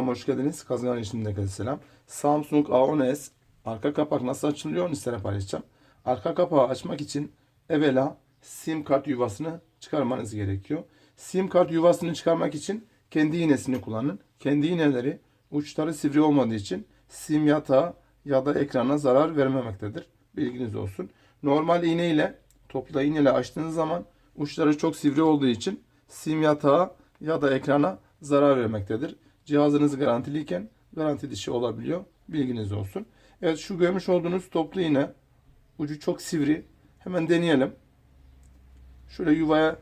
Hoş geldiniz. Kazgan işimde selam. Samsung A10s arka kapak nasıl açılıyor onu size paylaşacağım. Arka kapağı açmak için evvela sim kart yuvasını çıkarmanız gerekiyor. Sim kart yuvasını çıkarmak için kendi iğnesini kullanın. Kendi iğneleri uçları sivri olmadığı için sim yatağı ya da ekrana zarar vermemektedir. Bilginiz olsun. Normal iğne ile topla iğne ile açtığınız zaman uçları çok sivri olduğu için sim yatağı ya da ekrana zarar vermektedir. Cihazınız garantiliyken garanti dışı olabiliyor. Bilginiz olsun. Evet şu görmüş olduğunuz toplu iğne ucu çok sivri. Hemen deneyelim. Şöyle yuvaya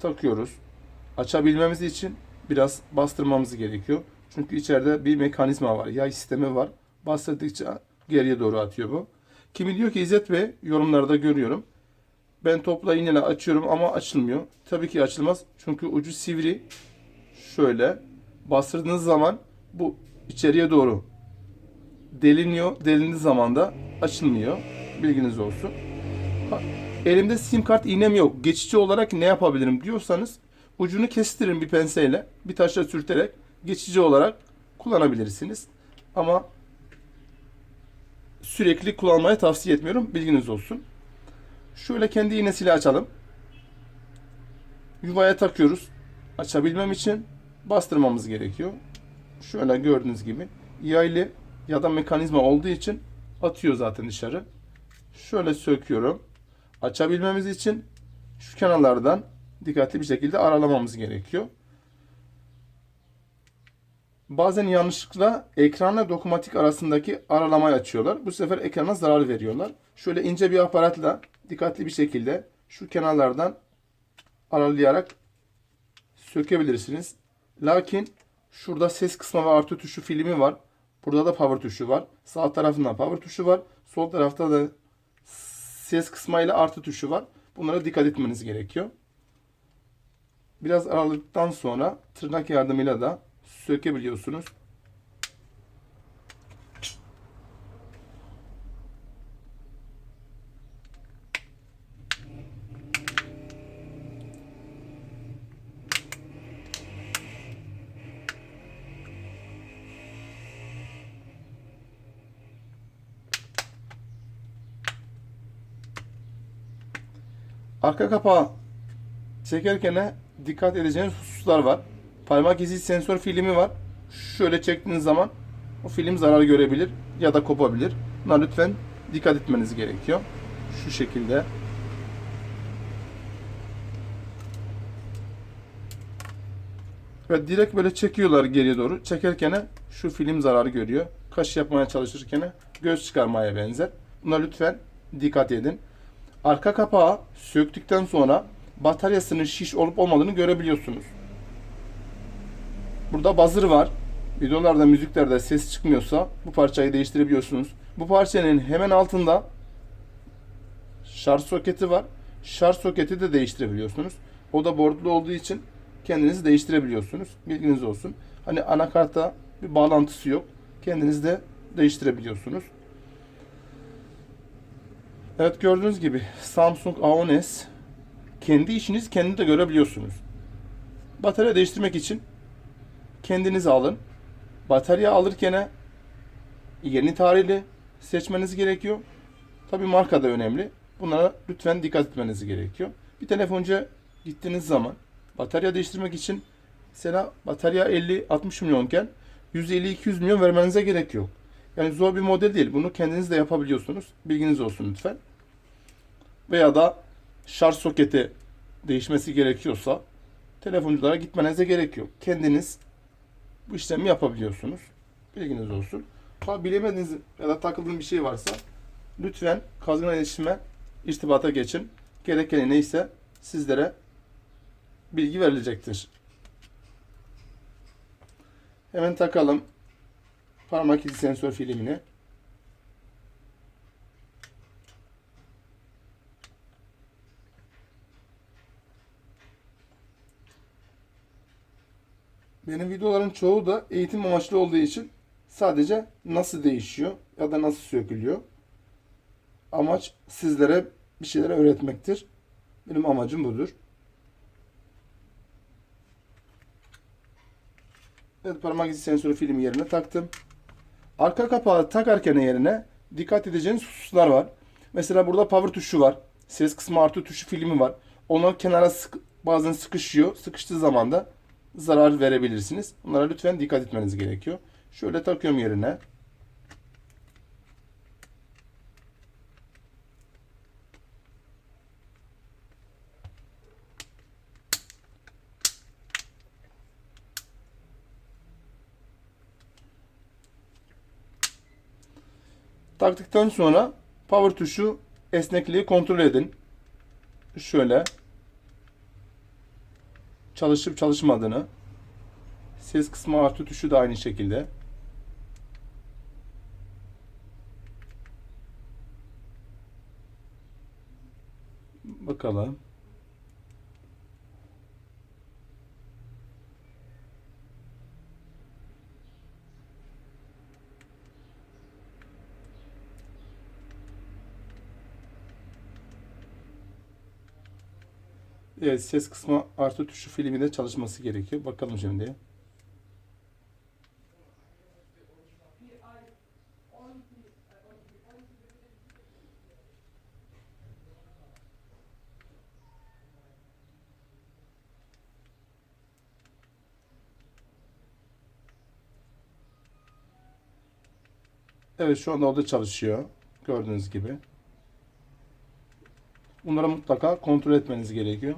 takıyoruz. Açabilmemiz için biraz bastırmamız gerekiyor. Çünkü içeride bir mekanizma var. Yay sistemi var. Bastırdıkça geriye doğru atıyor bu. Kimi diyor ki İzzet Bey yorumlarda görüyorum. Ben topla iğneyle açıyorum ama açılmıyor. Tabii ki açılmaz. Çünkü ucu sivri. Şöyle bastırdığınız zaman bu içeriye doğru deliniyor. Delindiği zaman da açılmıyor. Bilginiz olsun. Ha, Elimde sim kart iğnem yok. Geçici olarak ne yapabilirim diyorsanız ucunu kestirin bir penseyle. Bir taşla sürterek geçici olarak kullanabilirsiniz. Ama sürekli kullanmayı tavsiye etmiyorum. Bilginiz olsun. Şöyle kendi iğnesiyle açalım. Yuvaya takıyoruz. Açabilmem için bastırmamız gerekiyor. Şöyle gördüğünüz gibi yaylı ya da mekanizma olduğu için atıyor zaten dışarı. Şöyle söküyorum. Açabilmemiz için şu kenarlardan dikkatli bir şekilde aralamamız gerekiyor. Bazen yanlışlıkla ekranla dokunmatik arasındaki aralamayı açıyorlar. Bu sefer ekrana zarar veriyorlar. Şöyle ince bir aparatla dikkatli bir şekilde şu kenarlardan aralayarak sökebilirsiniz. Lakin şurada ses kısmı ve artı tuşu filmi var. Burada da power tuşu var. Sağ tarafında power tuşu var. Sol tarafta da ses kısmıyla artı tuşu var. Bunlara dikkat etmeniz gerekiyor. Biraz aralıktan sonra tırnak yardımıyla da sökebiliyorsunuz. Arka kapağı çekerken dikkat edeceğiniz hususlar var. Parmak izi sensör filmi var. Şöyle çektiğiniz zaman o film zarar görebilir ya da kopabilir. Buna lütfen dikkat etmeniz gerekiyor. Şu şekilde. Ve direkt böyle çekiyorlar geriye doğru. Çekerken şu film zarar görüyor. Kaş yapmaya çalışırken göz çıkarmaya benzer. Buna lütfen dikkat edin. Arka kapağı söktükten sonra bataryasının şiş olup olmadığını görebiliyorsunuz. Burada buzzer var. Videolarda, müziklerde ses çıkmıyorsa bu parçayı değiştirebiliyorsunuz. Bu parçanın hemen altında şarj soketi var. Şarj soketi de değiştirebiliyorsunuz. O da bordlu olduğu için kendiniz değiştirebiliyorsunuz. Bilginiz olsun. Hani anakarta bir bağlantısı yok. Kendiniz de değiştirebiliyorsunuz. Evet gördüğünüz gibi Samsung A10s kendi işiniz kendi de görebiliyorsunuz. Batarya değiştirmek için kendiniz alın. Batarya alırken yeni tarihli seçmeniz gerekiyor. Tabi marka da önemli. Bunlara lütfen dikkat etmeniz gerekiyor. Bir telefoncuya gittiğiniz zaman batarya değiştirmek için mesela batarya 50-60 milyonken 150-200 milyon vermenize gerek yok. Yani zor bir model değil. Bunu kendiniz de yapabiliyorsunuz. Bilginiz olsun lütfen. Veya da şarj soketi değişmesi gerekiyorsa telefonculara gitmenize gerek yok. Kendiniz bu işlemi yapabiliyorsunuz. Bilginiz olsun. Ha bilemediğiniz ya da takıldığınız bir şey varsa lütfen Kazgın iletişime irtibata geçin. Gerekeni neyse sizlere bilgi verilecektir. Hemen takalım parmak izi sensör filmini. Benim videoların çoğu da eğitim amaçlı olduğu için sadece nasıl değişiyor ya da nasıl sökülüyor. Amaç sizlere bir şeyler öğretmektir. Benim amacım budur. Evet parmak izi sensörü filmi yerine taktım. Arka kapağı takarken yerine dikkat edeceğiniz hususlar var. Mesela burada power tuşu var. Ses kısmı artı tuşu filmi var. Onlar kenara sık, bazen sıkışıyor. Sıkıştığı zaman da zarar verebilirsiniz. Bunlara lütfen dikkat etmeniz gerekiyor. Şöyle takıyorum yerine. Taktıktan sonra power tuşu esnekliği kontrol edin. Şöyle çalışıp çalışmadığını ses kısmı artı tuşu da aynı şekilde. Bakalım. Evet ses kısmı artı tuşu filminde çalışması gerekiyor. Bakalım şimdi. Evet şu anda o da çalışıyor. Gördüğünüz gibi. Bunları mutlaka kontrol etmeniz gerekiyor.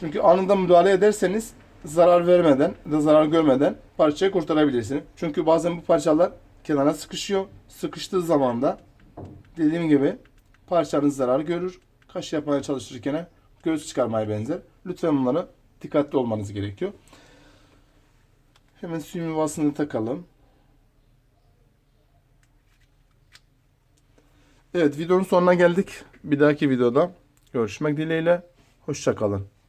Çünkü anında müdahale ederseniz zarar vermeden ya zarar görmeden parçayı kurtarabilirsiniz. Çünkü bazen bu parçalar kenara sıkışıyor. Sıkıştığı zaman da dediğim gibi parçanız zarar görür. Kaş yapmaya çalışırken göz çıkarmaya benzer. Lütfen bunlara dikkatli olmanız gerekiyor. Hemen suyun yuvasını takalım. Evet videonun sonuna geldik. Bir dahaki videoda görüşmek dileğiyle. Hoşçakalın.